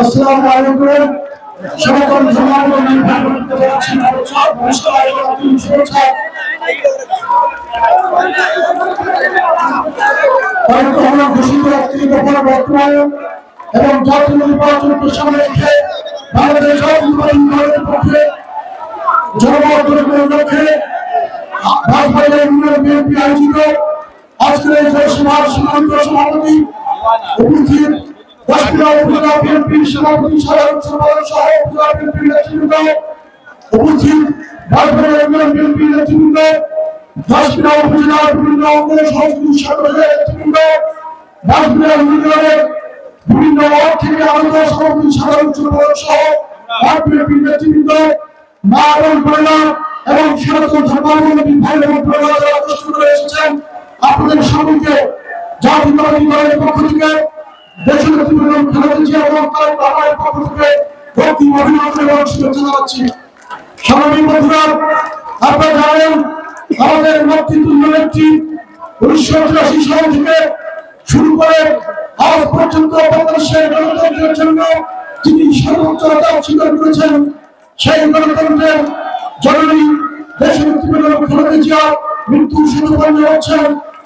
আসসালামু আলাইকুম সনাতন আমরা ঘোষিত বর্তমানে এবং জাতীয় নির্বাচনকে সামনে রেখে বাংলাদেশ পক্ষে জনগণের লক্ষ্যে রাজবাড়ির বিএনপি আয়োজিত জয়সভার সীমান্ত সভাপতি, উপস্থিত দশপুরা উপজেলা বিএনপি সভাপতি সাধারণ সম্পাদক সহ উপজেলা বিএনপি নেতৃবৃন্দ, উপস্থিত রাজবাড়ির ইউনিয়ন বিএনপি নেতৃবৃন্দ দশপুরা উপজেলার বিভিন্ন অঙ্গ সংস্কৃতি সংগঠনের নেতৃবৃন্দ রাজবাড়ির ইউনিয়নের বিভিন্ন ওয়ার্ড থেকে মা এবং বোনেরা এবং এবং বোনেরা যারা কষ্ট করে এসেছেন সবাইকে জাতীয়তাবাদী দলের পক্ষ থেকে দেশের নেতৃবৃন্দ খালেদা এবং তার পক্ষ থেকে অভিনন্দন এবং শুভেচ্ছা জানাচ্ছি। বন্ধুরা, আপনারা জানেন, আমাদের মাতৃতুল্য নেত্রী উনিশশো চুরাশি সাল থেকে শুরু করে আজ পর্যন্ত বাংলাদেশের গণতন্ত্রের জন্য যিনি সর্বোচ্চ আদাব স্বীকার করেছেন, সেই গণতন্ত্রের জননী দেশের নেতৃবৃন্দ খালেদা জিয়া মৃত্যু শতবর্ণ হচ্ছেন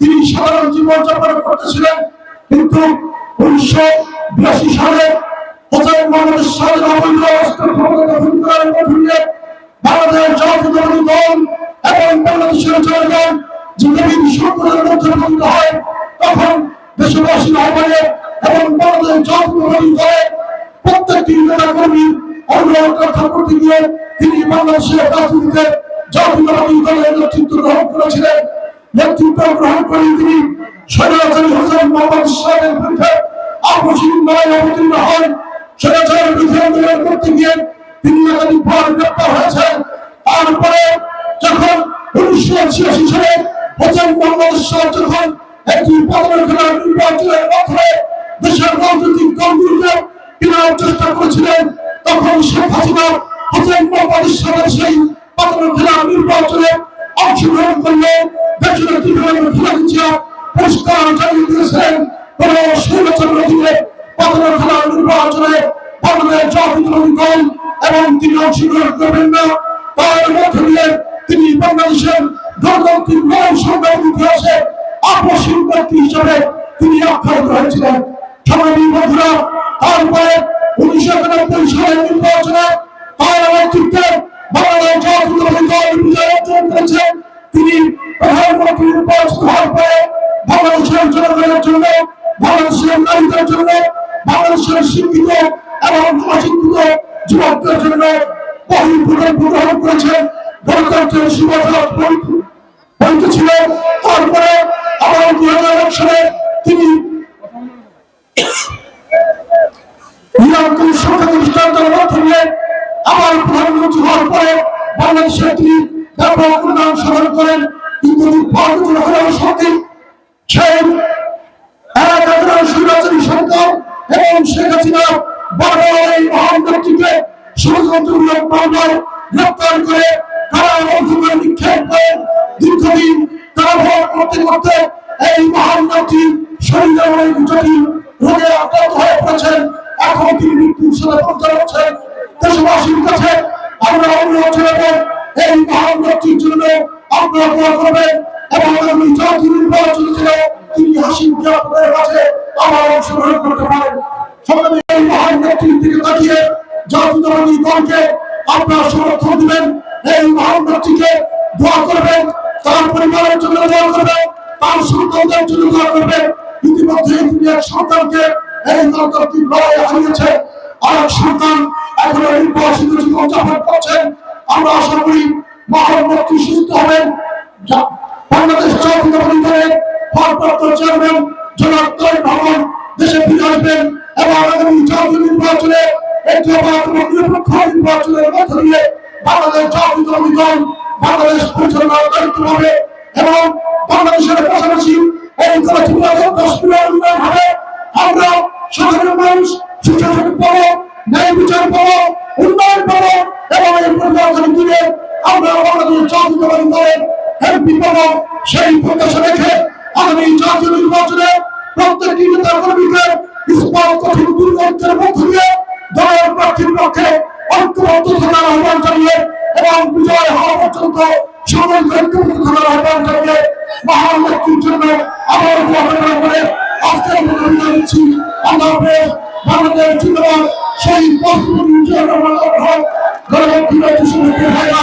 তিনি সাধারণ জীবন যাপন করতেছিলেন। কিন্তু উনিশশো বিরাশি সালে হোসেন মোহাম্মদ শাহের অবৈধ অস্ত্র ক্ষমতা দখল করার মধ্যে বাংলাদেশ জাতীয়তাবাদী দল এবং বাংলাদেশের জনগণ নবীন সংকটের মধ্যে হয়, তখন দেশবাসীর আহ্বানে এবং বাংলাদেশ জাতীয়তাবাদী দলের প্রত্যেকটি নেতা কর্মী অনুরোধ রক্ষা করতে তিনি বাংলাদেশের রাজনীতিতে জাতীয়তাবাদী দলের নেতৃত্ব গ্রহণ করেছিলেন। নেতৃত্ব গ্রহণ করে তিনি। স্বৈরাচারী হোসেন মোহাম্মদ শাহের বিরুদ্ধে আপসীন নয় অবতীর্ণ হন। স্বৈরাচারের বিরুদ্ধে আন্দোলন করতে গিয়ে তিনি একাধিকবার গ্রেপ্তার হয়েছেন তারপরে যখন উনিশশো ছিয়াশি সালে হোসেন মোহাম্মদ শাহ যখন একটি পদনাখেলা নির্বাচনের মাধ্যমে দেশের রাজনৈতিক দলগুলোকে কেনার চেষ্টা করেছিলেন, তখন শেখ হাসিনা হোসেন মোহাম্মদ শাহের সেই পদনাখেলা নির্বাচনে অংশগ্রহণ করলে। দেশের তীব্র খেলা পুরস্কার জানিয়ে দিয়েছিলেন কোন স্বৈরাচার অধীনে পদনাখেলা নির্বাচনে বাংলাদেশ জাতীয় দল এবং তিনি অংশগ্রহণ করবেন না। তার মধ্য দিয়ে তিনি বাংলাদেশের গণতান্ত্রিক নয় সংগ্রাম ইতিহাসে আপসীন ব্যক্তি হিসাবে তিনি আখ্যায়িত হয়েছিলেন। স্বাভাবিক বন্ধুরা, তারপরে উনিশশো একানব্বই সালের নির্বাচনে নেতৃত্বে বাংলাদেশ জাতীয়তাবাদী দল বিজয় অর্জন করেছে তিনি প্রধানমন্ত্রী নির্বাচিত হওয়ার পরে বাংলাদেশের জনগণের জন্য, বাংলাদেশের নারীদের জন্য, বাংলাদেশের শিক্ষিত এবং অশিক্ষিত যুবকদের জন্য বহু গ্রহণ করেছেন। গণতন্ত্রের সুবাদ বৈধ ছিল তারপরে আবার দুই হাজার এক সালে তিনি নিরঙ্কুশ সংখ্যা দৃষ্টান্তের মাধ্যমে আবার প্রধানমন্ত্রী হওয়ার পরে বাংলাদেশে তিনি ব্যাপক উন্নয়ন সাধন করেন কিন্তু ভারতীয় হলেও সঠিক সেই বারবার এই মহান ব্যক্তিকে ষড়যন্ত্রমূলক মামলায় গ্রেপ্তার তারা তারা হয়ে পড়েছেন। এখন তিনি মৃত্যুর সাথে আমরা অনুরোধ জানাব এই মহান ব্যক্তির জন্য আপনারা দোয়া করবেন এবং আগামী জাতীয় নির্বাচনে যেন তিনি হাসিম আপনাদের কাছে আমার অংশগ্রহণ করতে পারেন। সকলে এই মহান দিকে তাকিয়ে জাতীয়তাবাদী দলকে আপনারা সমর্থন দিবেন, এই মহান দোয়া করবেন, তার পরিবারের জন্য দোয়া করবেন, তার সন্তানদের জন্য দোয়া করবেন। ইতিমধ্যে তিনি এক সন্তানকে এই গণতান্ত্রিক লড়াই হারিয়েছে। আমরা আশা করি মহান ব্যক্তি সুস্থ হবেন। বাংলাদেশ জাতীয়তাবাদী দলের ভারপ্রাপ্ত চেয়ারম্যান জনার্দন ভবন দেশে ফিরে আসবেন এবং আগামী জাতীয় নির্বাচনে একটি নিরপেক্ষ নির্বাচনের মধ্য দিয়ে বাংলাদেশ অভিযান বাংলাদেশ পরিচালনার দায়িত্ব হবে এবং আমরা বাংলাদেশ জাতীয়তাবাদী দলের এমপি পাবো সেই প্রত্যাশা রেখে আগামী জাতীয় নির্বাচনে প্রত্যেকটি নেতা কর্মীকে ইস্পাত কঠিন দুর্গন্ধের মধ্য দিয়ে দলের প্রার্থীর পক্ষে ঐক্যবদ্ধ থাকার আহ্বান জানিয়ে এবং বিজয় হওয়া পর্যন্ত সকলকে ঐক্যবদ্ধ থাকার আহ্বান জানিয়ে মহান লক্ষ্মীর জন্য আবার ঘোষণা করে আজকের ভাইরা